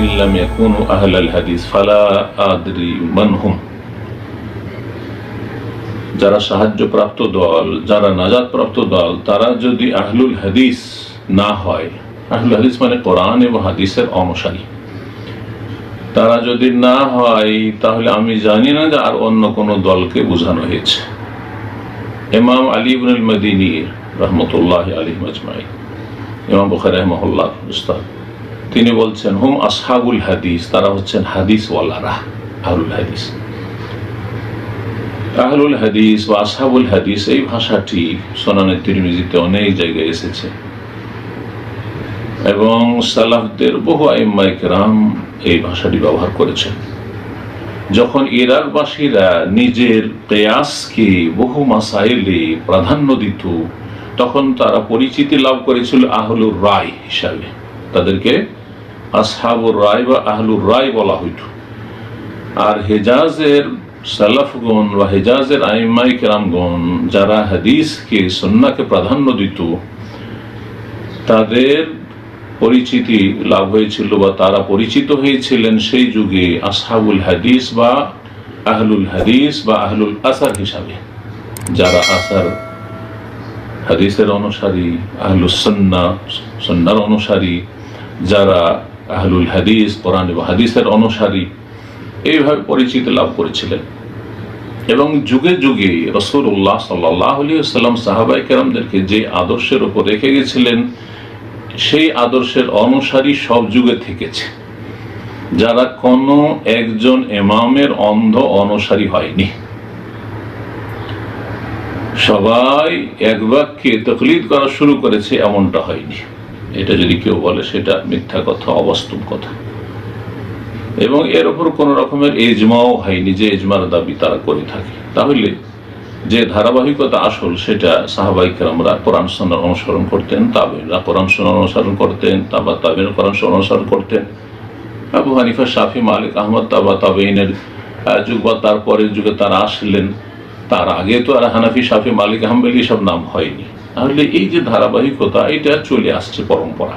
In লাম ইয়াকুনু আহলাল হাদিস ফালা আদরি মান হুম যারা সাহায্যপ্রাপ্ত দল, যারা নাজাদপ্রাপ্ত দল, তারা যদি আহলুল হাদিস না হয়, আহলুল হাদিস মানে কোরআন এবং হাদিসের অনুসারী। তারা যদি না হয়, তাহলে আমি জানি না যে আর অন্য কোনো দলকে বোঝানো হয়েছে। ইমাম আলী ইবনুল মদিনী রহমতুল্লাহ আলী মজমাই ইমাম বুখার রহমহুল্লাহ, উস্তাদ। তিনি বলছেন, হুম, আসহাবুল হাদিস। তারা হচ্ছেন হাদিস ওয়ালারা আহলুল হাদিস। আহলুল হাদিস বা আসহাবুল হাদিস, এই ভাষাটি সোনানের তিরমিজিতে অনেক জায়গায় এসেছে। এবং সালাফদের বহু আইম্মাইকরাম এই ভাষাটি ব্যবহার করেছেন। যখন ইরাকবাসীরা নিজের কেয়াসকে বহু মাসাইলে প্রাধান্য দিত, তখন তারা পরিচিতি লাভ করেছিল আহলুর রায় হিসাবে। তাদেরকে আসহাবুর রায় বা আহলুর রায় বলা হইত। আর হেজাজের সালাফগণ বা হেজাজের আইমাই কেরামগণ যারা হাদিসকে সন্নাকে প্রাধান্য দিত, তাদের পরিচিতি লাভ হয়েছিল বা তারা পরিচিত হয়েছিলেন সেই যুগে আসহাবুল হাদিস বা আহলুল হাদিস বা আহলুল আসার হিসাবে। যারা আসার হাদিসের অনুসারী, আহলুস সন্না সন্ন্যার অনুসারী যারা আহলুল হাদিস, কোরআন এবং হাদিসের অনুসারী, এইভাবে পরিচিতি লাভ করেছিলেন। এবং যুগে যুগে রসুল্লাহ সাল্লাহ সাল্লাম সাহাবাই কেরামদেরকে যে আদর্শের উপর রেখে গেছিলেন, সেই আদর্শের অনুসারী সব যুগে থেকেছে। যারা কোনো একজন এমামের অন্ধ অনুসারী হয়নি। সবাই এক বাক্যে তকলিদ করা শুরু করেছে, এমনটা হয়নি। এটা যদি কেউ বলে, সেটা মিথ্যা কথা, অবাস্তব কথা। এবং এর ওপর কোন রকমের এজমাও হয়নি, যে এজমার দাবি তারা করে থাকে। তাহলে যে ধারাবাহিকতা আসল, সেটা সাহাবাহিকরামরা কোরআন সন্ন্যার অনুসরণ করতেন তাবেনরা কোরআন সন্ন্যার অনুসরণ করতেন, তাবা তাবেন কোরআন সন্ন্যার অনুসরণ করতেন। আবু হানিফা, শাফি, মালিক, আহমদ, তাবা তাবেইনের যুগ বা তারপরের যুগে তারা আসলেন। তার আগে তো আর হানাফি, শাফি, মালিক আহমেদ সব নাম হয়নি। তাহলে এই যে ধারাবাহিকতা, এটা চলে আসছে পরম্পরা।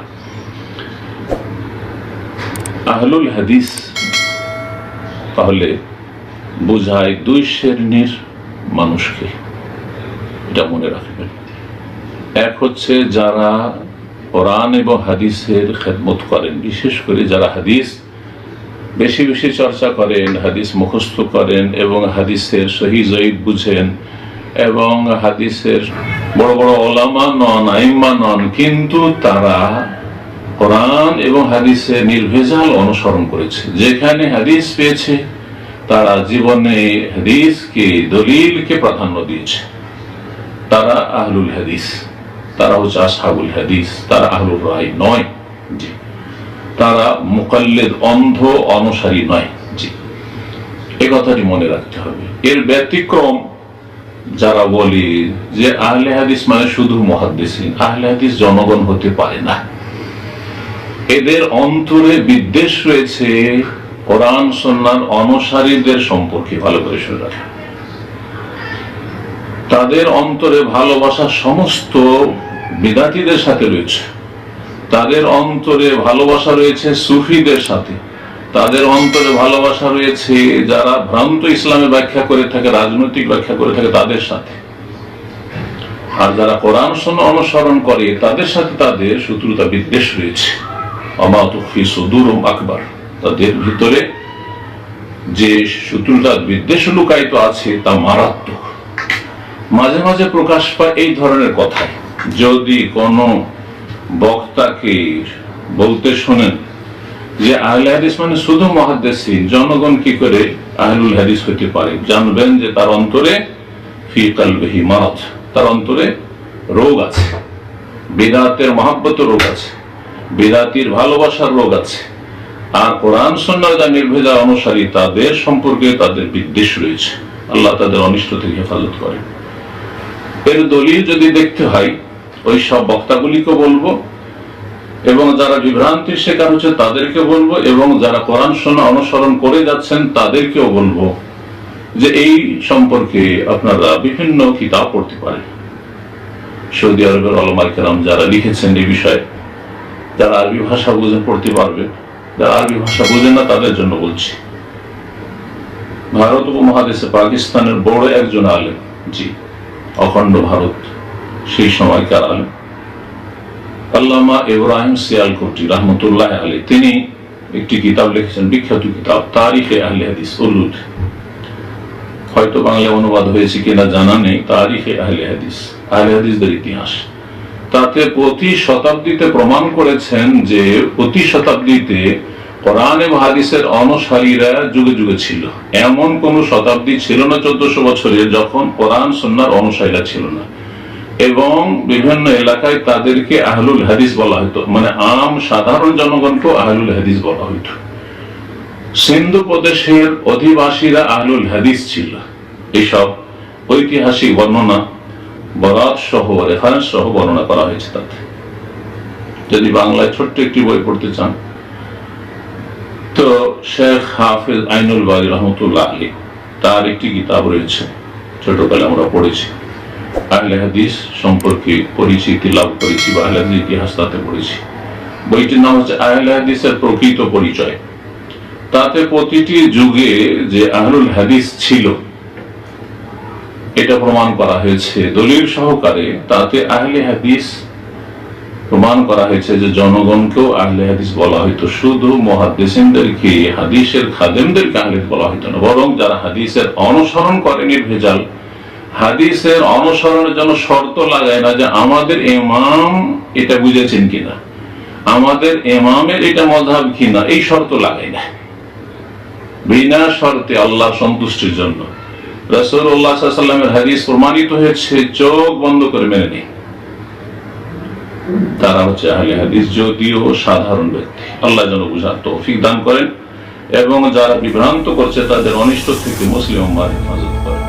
আহলুল হাদিস তাহলে বোঝায় দুই শ্রেণির মানুষকে, এটা মনে রাখবেন। এক হচ্ছে যারা কোরআন এবং হাদিসের খেদমত করেন, বিশেষ করে যারা হাদিস বেশি বেশি চর্চা করেন, হাদিস মুখস্থ করেন এবং হাদিসের সহি জয়ীদ বুঝেন এবং হাদিসের বড় বড় ওলামা নন, আইম্মা নন, কিন্তু তারা কোরআন এবং হাদিসের নির্ভেজাল অনুসরণ করেছে। যেখানে হাদিস পেয়েছে, তারা জীবনে হাদিসকে, দলিলকে প্রাধান্য দিয়েছে। তারা আহলুল হাদিস, তারা হচ্ছে আসহাবুল হাদিস, তারা আহলুল রায় নয়, জি। তারা মুকাল্লেদ অন্ধ, অনুসারী নয়, জি। এ কথাটি মনে রাখতে হবে। এর ব্যতিক্রম যারা বলি যে আহলে হাদিস মানে শুধু মহাদ্দেশিন আহলে হাদিস জনগণ হতে পারে না। এদের অন্তরে বিদ্বেষ রয়েছে, কোরআন সন্ন্যার অনুসারীদের সম্পর্কে, ভালো করে শুনে রাখা তাদের অন্তরে ভালোবাসা সমস্ত বিদাতিদের সাথে রয়েছে। তাদের অন্তরে ভালোবাসা রয়েছে সুফিদের সাথে। তাদের অন্তরে ভালোবাসা রয়েছে, যারা ভ্রান্ত ইসলামের ব্যাখ্যা করে থাকে, রাজনৈতিক ব্যাখ্যা করে থাকে তাদের সাথে। আর যারা কোরআন সন্না অনুসরণ করে, তাদের সাথে তাদের শত্রুতা বিদ্বেষ রয়েছে। অমাতুফি তাদের ভিতরে যে শত্রুতা বিদ্বেষ লুকায়িত আছে, তা মারাত্মক। মাঝে মাঝে প্রকাশ পায় এই ধরনের কথায় যদি কোনো বক্তাকে বলতে শোনেন যে আহলে হাদিস মানে শুধু মহাদেশী জনগণ কি করে আহলুল হাদিস হতে পারে? জানবেন যে তার অন্তরে তার অন্তরে রোগ আছে। বেদাতের মহাব্বত রোগ আছে। বেদাতির ভালোবাসার রোগ আছে। আর কোরআন সন্ন্যার নির্ভেজা অনুসারী, তাদের সম্পর্কে তাদের বিদ্বেষ রয়েছে। আল্লাহ তাদের অনিষ্ট থেকে হেফাজত করে এর দলিল যদি দেখতে হয়, ওই সব বক্তাগুলিকে বলব এবং যারা বিভ্রান্তির শিকার হচ্ছে তাদেরকে বলব, এবং যারা কোরআন শোনা অনুসরণ করে যাচ্ছেন তাদেরকেও বলব যে এই সম্পর্কে আপনারা বিভিন্ন কিতাব পড়তে পারেন। সৌদি আরবের আলমাই কেরাম যারা লিখেছেন এই বিষয়ে, যারা আরবি ভাষা বুঝে পড়তে পারবে, যারা আরবি ভাষা বোঝেন না তাদের জন্য বলছি। ভারত উপমহাদেশে পাকিস্তানের বড় একজন আলেম, জি, অখণ্ড ভারত, সেই সময়কার আলেম। আল্লামা ইব্রাহিম সিয়ালকোটি রহমতুল্লাহ আলী তিনি একটি কিতাব লিখেছেন, বিখ্যাত কিতাব, তারিখে আহলে হাদিস উলুদ হয়তো বাংলা অনুবাদ হয়েছে কিনা জানা নেই, তারিখে আহলে হাদিস, আহলে হাদিসদের ইতিহাস। তাতে প্রতি শতাব্দীতে প্রমাণ করেছেন যে প্রতি শতাব্দীতে কোরআন এবং হাদিসের অনুসারীরা যুগে যুগে ছিল। এমন কোন শতাব্দী ছিল না চোদ্দশো বছরের, যখন কোরআন সন্ন্যার অনুসারীরা ছিল না। এবং বিভিন্ন এলাকায় তাদেরকে আহলুল হাদিস বলা হতো মানে আম সাধারণ জনগণকেও আহলুল হাদিস বলা হতো সিন্ধু প্রদেশের অধিবাসীরা আহলুল হাদিস ছিল। এইসব ঐতিহাসিক বর্ণনা বরাত সহ রেফারেন্স সহ বর্ণনা করা হয়েছে তাতে। যদি বাংলায় ছোট্ট একটি বই পড়তে চান। তো শেখ হাফিজ আইনুল বাড়ি রহমতুল্লাহ আলী, তার একটি কিতাব রয়েছে। ছোটকালে আমরা পড়েছি। আহলে হাদিস সম্পর্কে পরিচিতি লাভ করেছি বা আহলে হাদিস ইতিহাস তাতে পড়েছি। বইটির নাম হচ্ছে আহলে হাদিসের প্রকৃত পরিচয়। তাতে প্রতিটি যুগে যে আহলুল হাদিস ছিল, এটা প্রমাণ করা হয়েছে। দলিল সহকারে তাতে আহলে হাদিস প্রমাণ করা হয়েছে যে জনগণকেও আহলে হাদিস বলা হয়তো শুধু মহাদ্দেশিনদেরকে হাদিসের খাদেমদেরকে আহলে বলা হইতো না, বরং যারা হাদিসের অনুসরণ করেনি ভেজাল হাদিসের অনুসরণের জন্য শর্ত লাগায় না যে আমাদের ইমাম এটা বুঝেছেন কিনা। আমাদের ইমামের এটা মজাব কিনা, এই শর্ত লাগায় না। বিনা শর্তে আল্লাহ সন্তুষ্টির জন্য। রসুল্লাহামের হাদিস প্রমাণিত হয়েছে, চোখ বন্ধ করে মেনে নেই তারা হচ্ছে আহলে হাদিস যদিও সাধারণ ব্যক্তি। আল্লাহ যেন বুঝার তৌফিক দান করেন এবং যারা বিভ্রান্ত করছে তাদের অনিষ্ট থেকে মুসলিম হেফাজত করে